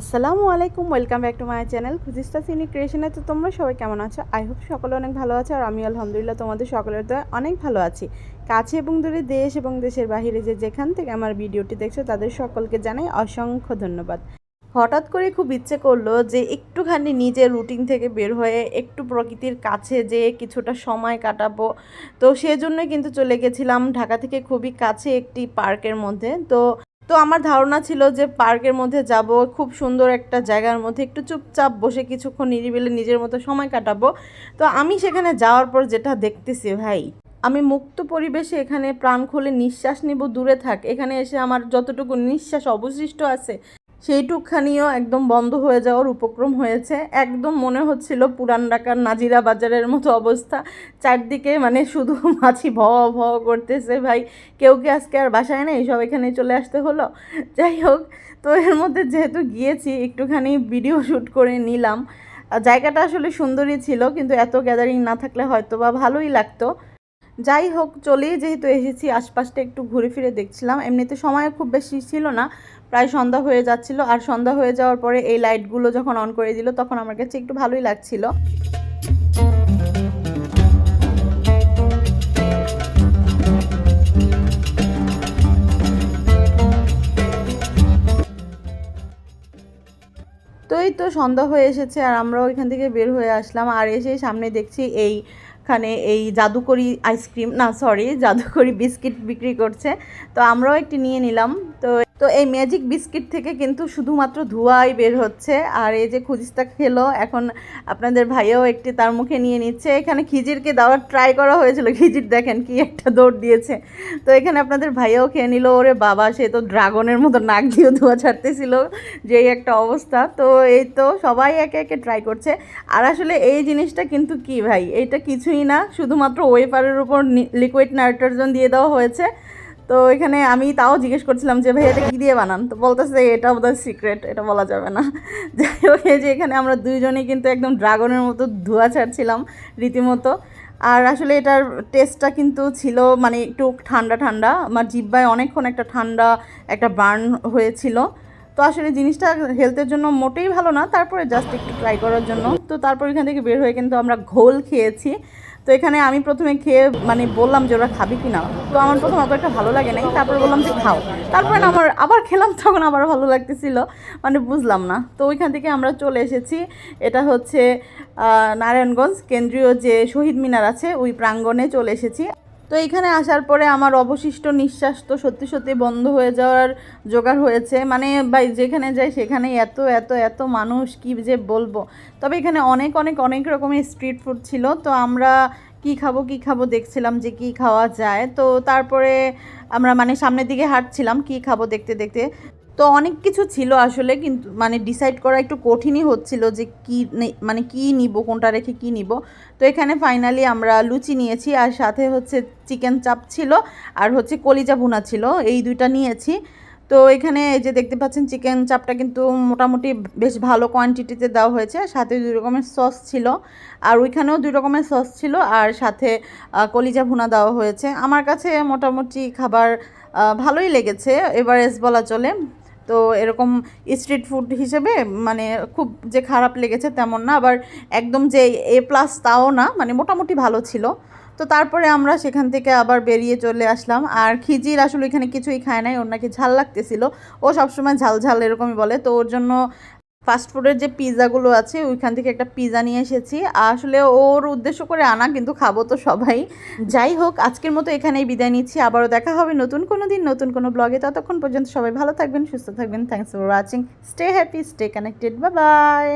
আসসালামু আলাইকুম, welcome back to my channel Khujista Sini ক্রিয়েশনে। তো তোমরা সবাই কেমন আছো? আই হোপ সকলে অনেক ভালো আছো আর আমি আলহামদুলিল্লাহ তোমাদের সকলের তো অনেক ভালো আছি। কাছে এবং দূরে দেশ এবং দেশের বাইরে যে যেখান থেকে আমার ভিডিওটি দেখছ, তাদের সকলকে জানাই অসংখ্য ধন্যবাদ। হঠাৎ করে খুব ইচ্ছে করল যে একটুখানি নিজের রুটিন থেকে বের হয়ে একটু প্রকৃতির কাছে যে কিছুটা সময় কাটাবো। তো সেজন্যই কিন্তু চলে গেছিলাম ঢাকা থেকে খুবই কাছে একটি পার্কের মধ্যে। তো তো আমার ধারণা ছিল যে পার্কের মধ্যে যাব, খুব সুন্দর একটা জায়গার মধ্যে একটু চুপচাপ বসে কিছুক্ষণ নিরিবিলে নিজের মতো সময় কাটাবো। তো আমি সেখানে যাওয়ার পর যেটা দেখতেছি ভাই, আমি মুক্ত পরিবেশে এখানে প্রাণ খুলে নিঃশ্বাস নিব, দূরে থাক। এখানে এসে আমার যতটুকু নিঃশ্বাস অবশিষ্ট আছে সেইটুকখানিও একদম বন্ধ হয়ে যাওয়ার উপক্রম হয়েছে। একদম মনে হচ্ছিল পুরান ঢাকার নাজিরা বাজারের মতো অবস্থা। চারদিকে মানে শুধু মাছি ভ ভ করতেছে ভাই। কেউ কি আজকে আর বাসায় নেই? সব এখানে চলে আসতে হলো। যাই হোক, তো এর মধ্যে যেহেতু গিয়েছি, একটুখানি ভিডিও শ্যুট করে নিলাম। জায়গাটা আসলে সুন্দরই ছিল, কিন্তু এত গ্যাদারিং না থাকলে হয়তো বা ভালোই লাগতো। যাই হোক, চলেই যেহেতু এসেছি, আশপাশটা একটু ঘুরে ফিরে দেখছিলাম। এমনিতে সময় খুব বেশি ছিল না, প্রায় সন্ধ্যা হয়ে যাচ্ছিল। আর সন্ধ্যা হয়ে যাওয়ার পরে এই লাইটগুলো যখন অন করে দিল, তখন আমার কাছে একটু ভালোই লাগছিল। তো এই তো সন্ধ্যা হয়ে এসেছে, আর আমরাও এখান থেকে বের হয়ে আসলাম। আর এসে সামনে দেখছি এই এখানে এই জাদুকরি আইসক্রিম না সরি জাদুকরি বিস্কিট বিক্রি করছে। তো আমরাও একটি নিয়ে নিলাম। তো তো এই ম্যাজিক বিস্কিট থেকে কিন্তু শুধুমাত্র ধোঁয়াই বের হচ্ছে। আর এই যে খুজিসটা খেলো, এখন আপনাদের ভাইয়াও একটি তার মুখে নিয়ে নিচ্ছে। এখানে খিজিরকে দেওয়ার ট্রাই করা হয়েছিল। খিজির দেখেন কি একটা দৌড় দিয়েছে। তো এখানে আপনাদের ভাইয়াও খেয়ে নিল। ওরে বাবা, সে তো ড্রাগনের মতো নাক দিয়ে ধোঁয়া ছাড়তেছিল। যে একটা অবস্থা। তো এই তো সবাই একে একে ট্রাই করছে। আর আসলে এই জিনিসটা কিন্তু কি ভাই? এইটা কিছুই না। শুধুমাত্র ওয়েফারের উপর লিকুইড নাইট্রোজেন দিয়ে দেওয়া হয়েছে। তো এখানে আমি তাও জিজ্ঞেস করছিলাম যে, ভাই, এটা কী দিয়ে বানান? তো বলতেছে এটা বোধহয় সিক্রেট এটা বলা যাবে না। যাই হোক যে এখানে আমরা দুইজনেই কিন্তু একদম ড্রাগনের মতো ধোয়া ছাড়ছিলাম রীতিমতো। আর আসলে এটার টেস্টটা কিন্তু ছিল মানে একটু ঠান্ডা ঠান্ডা। আমার জিব্বায় অনেকক্ষণ একটা ঠান্ডা, একটা বার্ন হয়েছিল। তো আসলে জিনিসটা হেলথের জন্য মোটেই ভালো না, তারপরে জাস্ট একটু ট্রাই করার জন্য। তো তারপর এখান থেকে বের হয়ে কিন্তু আমরা ঘোল খেয়েছি। তো এখানে আমি প্রথমে খেয়ে মানে বললাম যে ওরা খাবি কি না। তো আমার প্রথম অত একটা ভালো লাগে নাই, তারপর বললাম যে খাও। তারপরে আমার আবার খেলাম, তখন আবার ভালো লাগতেছিল। মানে বুঝলাম না। তো ওইখান থেকে আমরা চলে এসেছি। এটা হচ্ছে নারায়ণগঞ্জ, কেন্দ্রীয় যে শহীদ মিনার আছে, ওই প্রাঙ্গণে চলে এসেছি। তো এখানে আসার পরে আমার অবশিষ্ট নিঃশ্বাস তো সত্যি সত্যি বন্ধ হয়ে যাওয়ার জোগাড় হয়েছে। মানে ভাই, যেখানে যাই সেখানে এত এত এত মানুষ, কি যে বলব? তবে এখানে অনেক অনেক অনেক রকমের স্ট্রিট ফুড ছিল। তো আমরা কি খাব কি খাব দেখছিলাম যে কি খাওয়া যায়। তো তারপরে আমরা মানে সামনের দিকে হাঁটছিলাম, কি খাব দেখতে দেখতে। তো অনেক কিছু ছিল আসলে, কিন্তু মানে ডিসাইড করা একটু কঠিনই হচ্ছিল যে কি মানে কি নিব, কোনটা রেখে কি নিব। তো এখানে ফাইনালি আমরা লুচি নিয়েছি আর সাথে হচ্ছে চিকেন চাপ ছিল আর হচ্ছে কলিজা ভুনা ছিল, এই দুইটা নিয়েছি। তো এখানে যে দেখতে পাচ্ছেন চিকেন চাপটা কিন্তু মোটামুটি বেশ ভালো কোয়ান্টিটিতে দেওয়া হয়েছে সাথে দুই রকমের সস ছিল। আর ওইখানেও দুই রকমের সস ছিল আর সাথে কলিজা ভুনা দেওয়া হয়েছে। আমার কাছে মোটামুটি খাবার ভালোই লেগেছে এভারেজ বলা চলে। তো এরকম স্ট্রিট ফুড হিসেবে মানে খুব যে খারাপ লেগেছে তেমন না, আবার একদম যে এ প্লাস তাও না মানে মোটামুটি ভালো ছিল। তো তারপরে আমরা সেখান থেকে আবার বেরিয়ে চলে আসলাম। আর খিজির আসলে এখানে কিছুই খায় নাই, ওর নাকি ঝাল লাগতেছিল। ও সবসময় ঝাল ঝাল এরকমই বলে। তো ওর জন্য ফাস্টফুডের যে পিৎজাগুলো আছে, ওইখান থেকে একটা পিৎজা নিয়ে এসেছি। আসলে ওর উদ্দেশ্য করে আনা, কিন্তু খাব তো সবাই। যাই হোক, আজকের মতো এখানেই বিদায় নিচ্ছি। আবারও দেখা হবে নতুন কোনো দিন, নতুন কোনো ব্লগে ততক্ষণ পর্যন্ত সবাই ভালো থাকবেন, সুস্থ থাকবেন। Thanks for watching stay happy stay connected বা বাই